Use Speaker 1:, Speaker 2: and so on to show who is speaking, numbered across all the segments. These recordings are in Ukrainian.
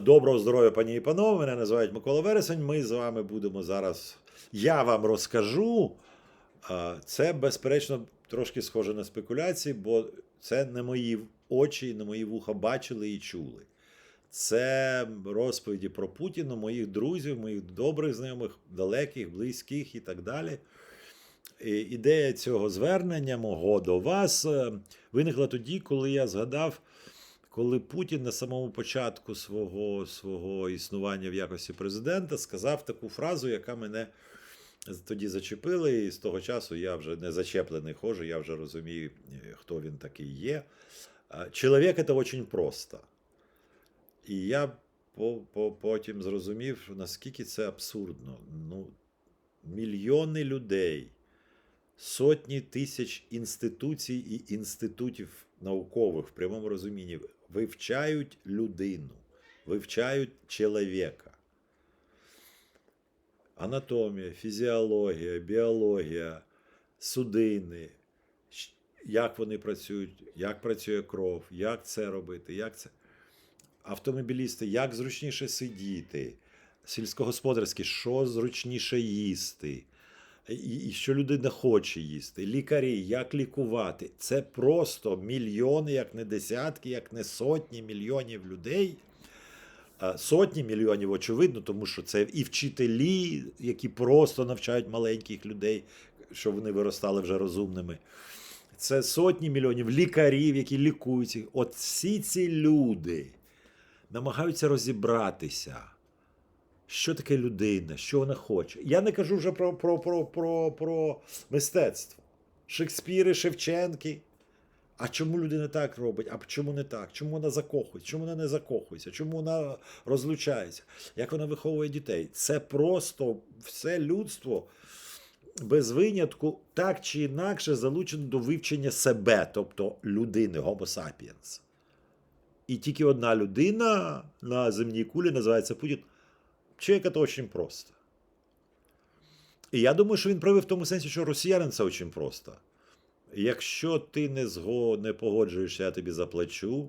Speaker 1: Доброго здоров'я, пані і панове. Мене називають Микола Вересень. Ми з вами будемо зараз. Я вам розкажу. Це, безперечно, трошки схоже на спекуляції, бо це не мої очі, не мої вуха бачили і чули. Це розповіді про Путіна, моїх друзів, моїх добрих знайомих, далеких, близьких і так далі. Ідея цього звернення мого до вас е, виникла тоді, коли я згадав, коли Путін на самому початку свого, свого існування в якості президента сказав таку фразу, яка мене тоді зачепила, і з того часу я вже не зачеплений хожу, я вже розумію, е, хто він такий є. Чоловік це дуже просто. І я по, по, потім зрозумів, наскільки це абсурдно. Ну, мільйони людей, сотні тисяч інституцій і інститутів наукових в прямому розумінні вивчають людину, вивчають чоловіка. Анатомія, фізіологія, біологія, судини, як вони працюють, як працює кров, як це робити, як це. Автомобілісти, як зручніше сидіти, сільськогосподарські, що зручніше їсти, і, що людина хоче їсти, лікарі, як лікувати. Це просто мільйони, як не десятки, як не сотні мільйонів людей. Сотні мільйонів, очевидно, тому що це і вчителі, які просто навчають маленьких людей, щоб вони виростали вже розумними. Це сотні мільйонів лікарів, які лікують. От всі ці люди намагаються розібратися, що таке людина, що вона хоче. Я не кажу вже про, про, про, про, про мистецтво. Шекспіри, Шевченки. А чому людина так робить? А чому не так? Чому вона закохується? Чому вона не закохується? Чому вона розлучається? Як вона виховує дітей? Це просто все людство без винятку так чи інакше залучено до вивчення себе, тобто людини, Homo sapiens. І тільки одна людина на земній кулі називається Путін. Чоловік це дуже просто. І я думаю, що він правив в тому сенсі, що росіянин це дуже просто. Якщо ти не, зго... не погоджуєшся, я тобі заплачу.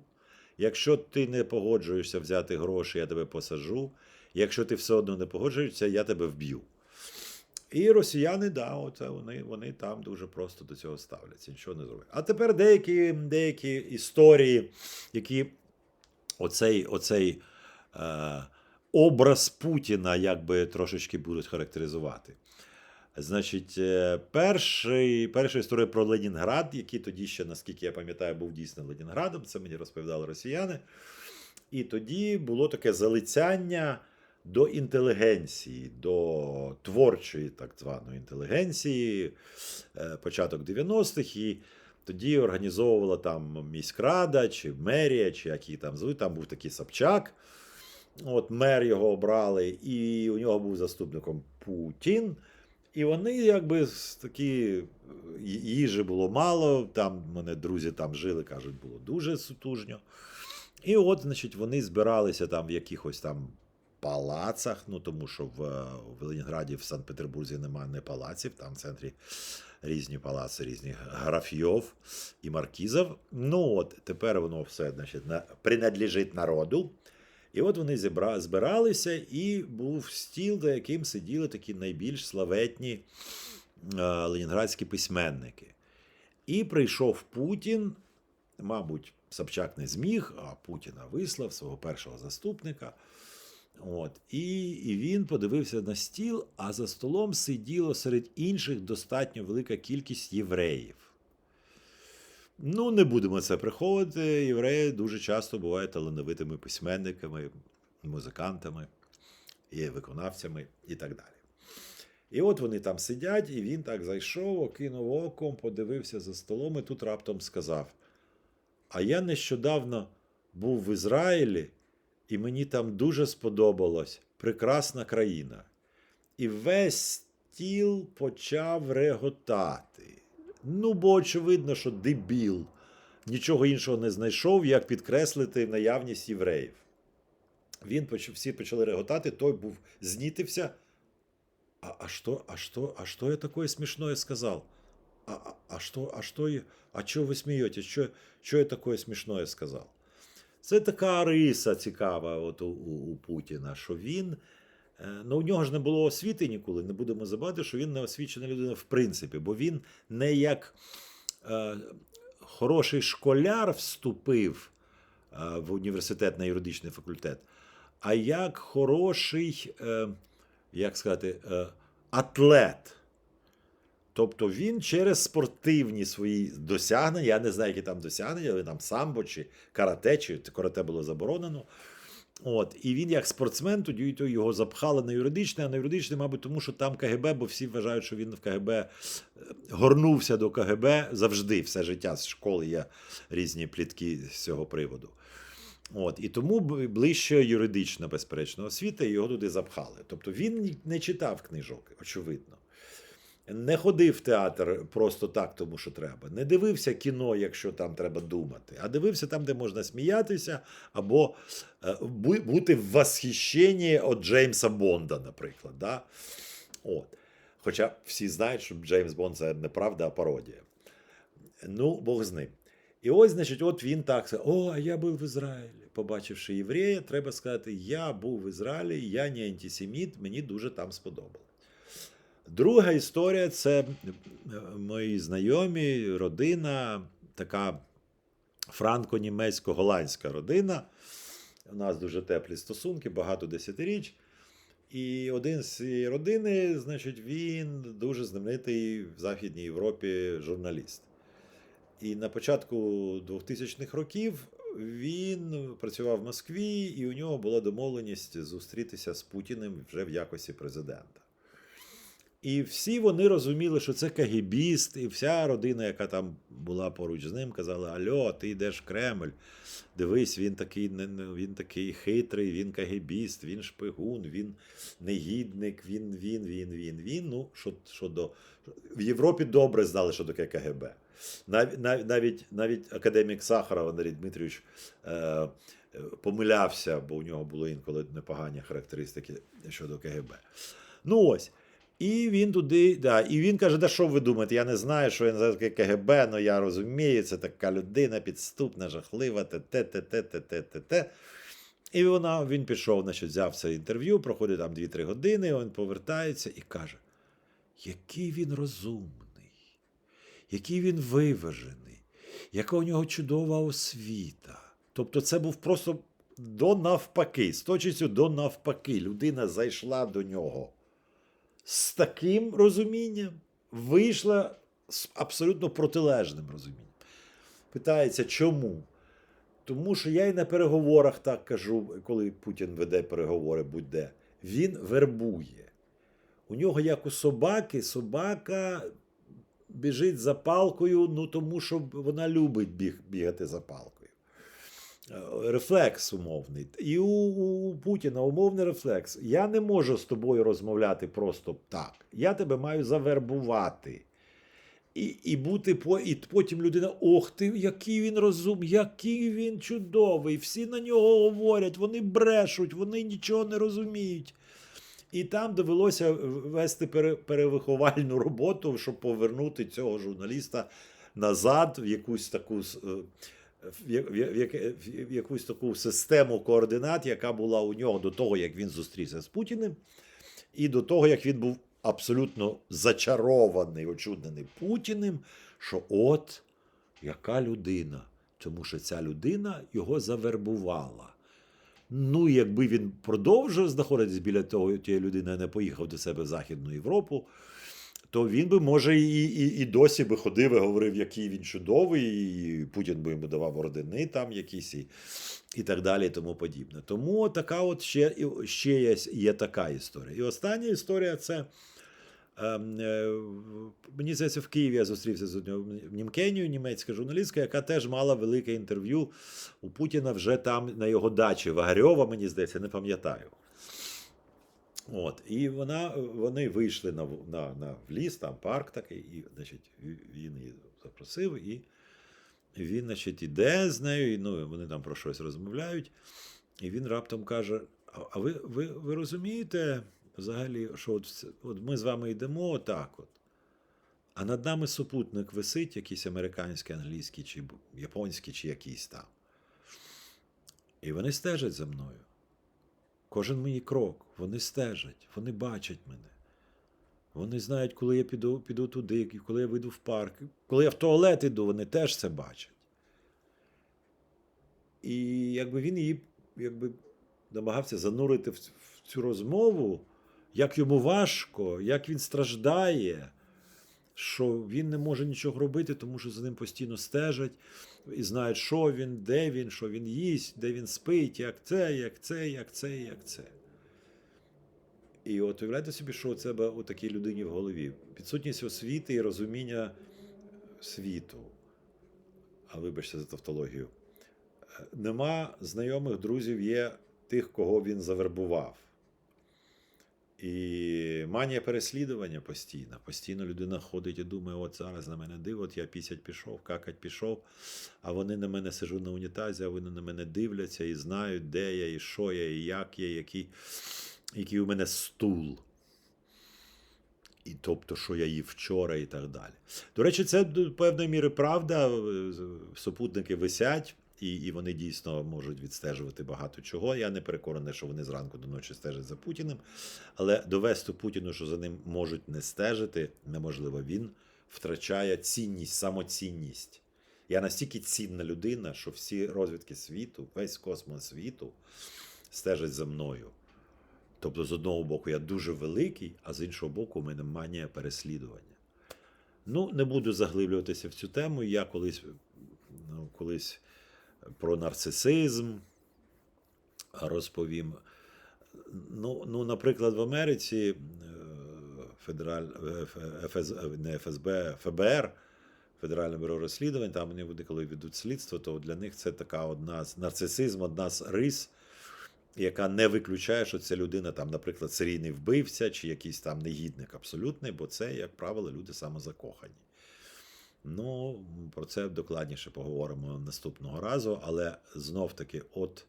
Speaker 1: Якщо ти не погоджуєшся взяти гроші, я тебе посажу. Якщо ти все одно не погоджуєшся, я тебе вб'ю. І росіяни, да, оце вони, вони там дуже просто до цього ставляться, нічого не зроблять. А тепер деякі, деякі історії, які оцей, оцей е, образ Путіна якби трошечки будуть характеризувати. Значить, е, перший, перша історія про Ленінград, який тоді ще, наскільки я пам'ятаю, був дійсно Ленінградом, це мені розповідали росіяни. І тоді було таке залицяння до інтелігенції, до творчої так званої інтелігенції, е, початок 90-х. І тоді організовувала там міськрада чи мерія, чи як її там звуть. Там був такий Собчак. От мер його обрали, і у нього був заступником Путін. І вони якби такі їжі було мало. Там мене друзі там жили, кажуть, було дуже сутужньо. І от, значить, вони збиралися там в якихось там палацах, ну тому що в, в Ленінграді, в Санкт-Петербурзі немає не палаців, там в центрі різні палаци, різні графьйов і маркізів. Ну от тепер воно все значить, на, принадлежить народу. І от вони зібра, збиралися, і був стіл, за яким сиділи такі найбільш славетні е, ленінградські письменники. І прийшов Путін, мабуть, Собчак не зміг, а Путіна вислав свого першого заступника. От, і, і він подивився на стіл, а за столом сиділо серед інших достатньо велика кількість євреїв. Ну, не будемо це приховувати. Євреї дуже часто бувають талановитими письменниками, музикантами, і виконавцями і так далі. І от вони там сидять, і він так зайшов, окинув оком, подивився за столом і тут раптом сказав: А я нещодавно був в Ізраїлі, і мені там дуже сподобалось прекрасна країна. І весь стіл почав реготати. Ну, бо очевидно, що дебіл нічого іншого не знайшов, як підкреслити наявність євреїв. Він всі почали реготати, той був знітився. А, а, что, а, что, а что я такое смешное сказал? А, а, а что, а что, а чего вы смеетесь? Что, что я такое смешное сказал? Це така риса цікава от у, у, у Путіна, що він. Е, Ну, у нього ж не було освіти ніколи. Не будемо забувати, що він не освічена людина в принципі, бо він не як е, хороший школяр вступив е, в університет на юридичний факультет, а як хороший, е, як сказати, е, атлет. Тобто він через спортивні свої досягнення, я не знаю, які там досягнення, але там самбо чи карате, чи карате було заборонено. От, і він як спортсмен, тоді то його запхали на юридичне, а на юридичне, мабуть, тому що там КГБ, бо всі вважають, що він в КГБ е, горнувся до КГБ завжди, все життя з школи є різні плітки з цього приводу. От, і тому ближче юридична, безперечно, освіта, його туди запхали. Тобто він не читав книжок, очевидно. Не ходив в театр просто так, тому що треба. Не дивився кіно, якщо там треба думати, а дивився там, де можна сміятися, або е, бути в восхищенні від Джеймса Бонда, наприклад. Да? От. Хоча всі знають, що Джеймс Бонд це неправда, а пародія. Ну, Бог з ним. І ось, значить, от він так О, а я був в Ізраїлі. Побачивши єврея, треба сказати: Я був в Ізраїлі, я не антисеміт, мені дуже там сподобалось. Друга історія це е, мої знайомі, родина, така франко-німецько-голландська родина. У нас дуже теплі стосунки, багато десятиріч. І один з цієї родини, значить, він дуже знаменитий в Західній Європі журналіст. І на початку 2000-х років він працював в Москві, і у нього була домовленість зустрітися з Путіним вже в якості президента. І всі вони розуміли, що це кагібіст, і вся родина, яка там була поруч з ним, казала: Альо, ти йдеш в Кремль. Дивись, він такий, він такий хитрий, він кагібіст, він шпигун, він негідник, він, він, він, він, він. Ну, що, що до... В Європі добре знали, що таке КГБ. Навіть, навіть, навіть академік Сахаров Андрій Дмитрійович е, е, помилявся, бо у нього були інколи непогані характеристики щодо КГБ. Ну ось. І він туди, да, і він каже, да що ви думаєте? Я не знаю, що він за КГБ, але я розумію, це така людина підступна, жахлива, те-те, те-те, те-те, те-те. І вона, він пішов, значить, взяв це інтерв'ю, проходить там 2-3 години, він повертається і каже: який він розумний, який він виважений, яка у нього чудова освіта. Тобто, це був просто до навпаки, з точністю до навпаки. Людина зайшла до нього з таким розумінням, вийшла з абсолютно протилежним розумінням. Питається, чому? Тому що я і на переговорах так кажу, коли Путін веде переговори будь-де, він вербує. У нього, як у собаки, собака біжить за палкою, ну тому що вона любить біг, бігати за палкою. Е, Рефлекс умовний. І у, у Путіна умовний рефлекс. Я не можу з тобою розмовляти просто так. Я тебе маю завербувати. І, і бути по, і потім людина, ох ти, який він розум, який він чудовий. Всі на нього говорять, вони брешуть, вони нічого не розуміють. І там довелося вести пере- перевиховальну роботу, щоб повернути цього журналіста назад в якусь таку е, в якусь таку систему координат, яка була у нього до того, як він зустрівся з Путіним, і до того, як він був абсолютно зачарований, очуднений Путіним, що от яка людина, тому що ця людина його завербувала. Ну, якби він продовжив знаходитись біля того тієї людини, а не поїхав до себе в Західну Європу, то він би, може, і, і, і досі би ходив і говорив, який він чудовий, і Путін би йому давав ордени там якісь, і, і так далі, і тому подібне. Тому така от ще, ще є, є така історія. І остання історія це. ем, е, Мені здається, в Києві я зустрівся з однією Німкенію, німецька журналістка, яка теж мала велике інтерв'ю у Путіна вже там на його дачі Вагарьова, мені здається, не пам'ятаю. От, і вона, вони вийшли на, на, на в ліс, там парк такий, і значить, він її запросив, і він, значить, іде з нею, і ну, вони там про щось розмовляють. І він раптом каже: А ви, ви, ви розумієте взагалі, що от, от ми з вами йдемо отак от. А над нами супутник висить, якийсь американський, англійський, чи японський, чи якийсь там. І вони стежать за мною. Кожен мій крок, вони стежать, вони бачать мене. Вони знають, коли я піду, піду туди, коли я вийду в парк, коли я в туалет іду, вони теж це бачать. І якби він її якби, намагався занурити в, цю розмову, як йому важко, як він страждає, що він не може нічого робити, тому що за ним постійно стежать і знають, що він, де він, що він їсть, де він спить, як це, як це, як це, як це. І от уявляйте собі, що у тебе у такій людині в голові. Підсутність освіти і розуміння світу. А вибачте за тавтологію. Е, Нема знайомих друзів, є тих, кого він завербував. І манія переслідування постійна. Постійно людина ходить і думає, от зараз на мене диво, от я пісять пішов, какать пішов, а вони на мене сижу на унітазі, а вони на мене дивляться і знають, де я, і що я, і як я, який, який у мене стул. І тобто, що я їв вчора, і так далі. До речі, це до певної міри правда. Е, Супутники висять, і, і вони дійсно можуть відстежувати багато чого. Я не переконаний, що вони зранку до ночі стежать за Путіним. Але довести Путіну, що за ним можуть не стежити, неможливо. Він втрачає цінність, самоцінність. Я настільки цінна людина, що всі розвідки світу, весь космос світу стежать за мною. Тобто, з одного боку, я дуже великий, а з іншого боку, у мене манія переслідування. Ну, не буду заглиблюватися в цю тему. Я колись, ну, колись про нарцисизм розповім. Ну, ну, наприклад, в Америці е, федераль, е, ФС, не ФСБ, ФБР, Федеральне бюро розслідувань, там вони коли ведуть слідство, то для них це така одна з нарцисизм, одна з рис, яка не виключає, що ця людина, там, наприклад, серійний вбивця чи якийсь там негідник абсолютний, бо це, як правило, люди самозакохані. Ну, про це докладніше поговоримо наступного разу, але знов таки, от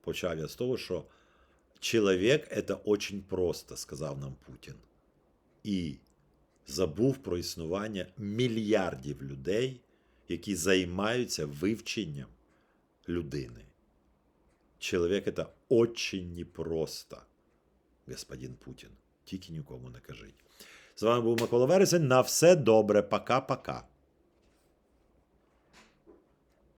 Speaker 1: почав я з того, що чоловік це очень просто, сказав нам Путін. І забув про існування мільярдів людей, які займаються вивченням людини. Чоловік це очень непросто, господин Путін. Тільки нікому не кажіть. З вами був Микола Вересень. На все добре. Пока-пока.